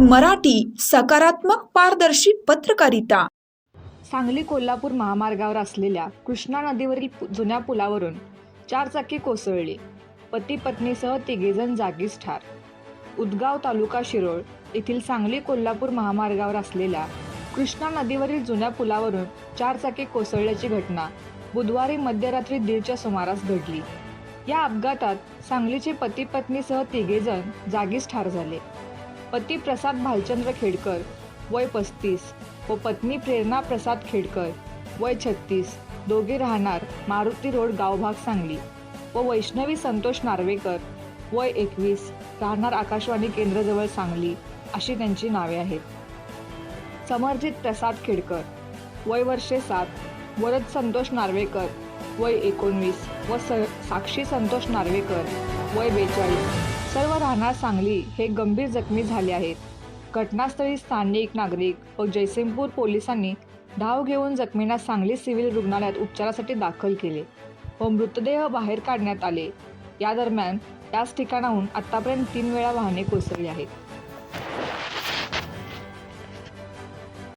मराठी सकारात्मक पारदर्शी पत्रकारिता. सांगली कोल्हापूर महामार्गावर असलेल्या कृष्णा नदीवरील पु- जुन्या पुलावरून चारचाकी कोसळली. पती पत्नीसह तिघेजण जागीच ठार. उदगाव तालुका शिरोळ येथील सांगली कोल्हापूर महामार्गावर असलेल्या कृष्णा नदीवरील जुन्या पुलावरून चारचाकी कोसळल्याची घटना बुधवारी मध्यरात्री दीडच्या सुमारास घडली. या अपघातात सांगलीचे पती पत्नीसह तिघेजण जागीच ठार झाले. पती प्रसाद भालचंद्र खेडकर वय पस्तीस. व पत्नी प्रेरणा प्रसाद खेडकर वय छत्तीस. दोघे राहणार मारुती रोड गावभाग सांगली. व वैष्णवी संतोष नार्वेकर वय एकवीस. राहणार आकाशवाणी केंद्रजवळ सांगली अशी त्यांची नावे आहेत. समर्जित प्रसाद खेडकर वय वर्षे सात. वरद संतोष नार्वेकर वय एकोणवीस. व स साक्षी संतोष नार्वेकर वय बेचाळीस. सर्व राहणार सांगली हे गंभीर जखमी झाले आहेत. घटनास्थळी स्थानिक नागरिक व जयसिंगपूर पोलिसांनी धाव घेऊन जखमींना सांगली सिव्हिल रुग्णालयात उपचारासाठी दाखल केले व मृतदेह बाहेर काढण्यात आले. या दरम्यान त्याच ठिकाणाहून आतापर्यंत तीन वेळा वाहने कोसळली आहेत.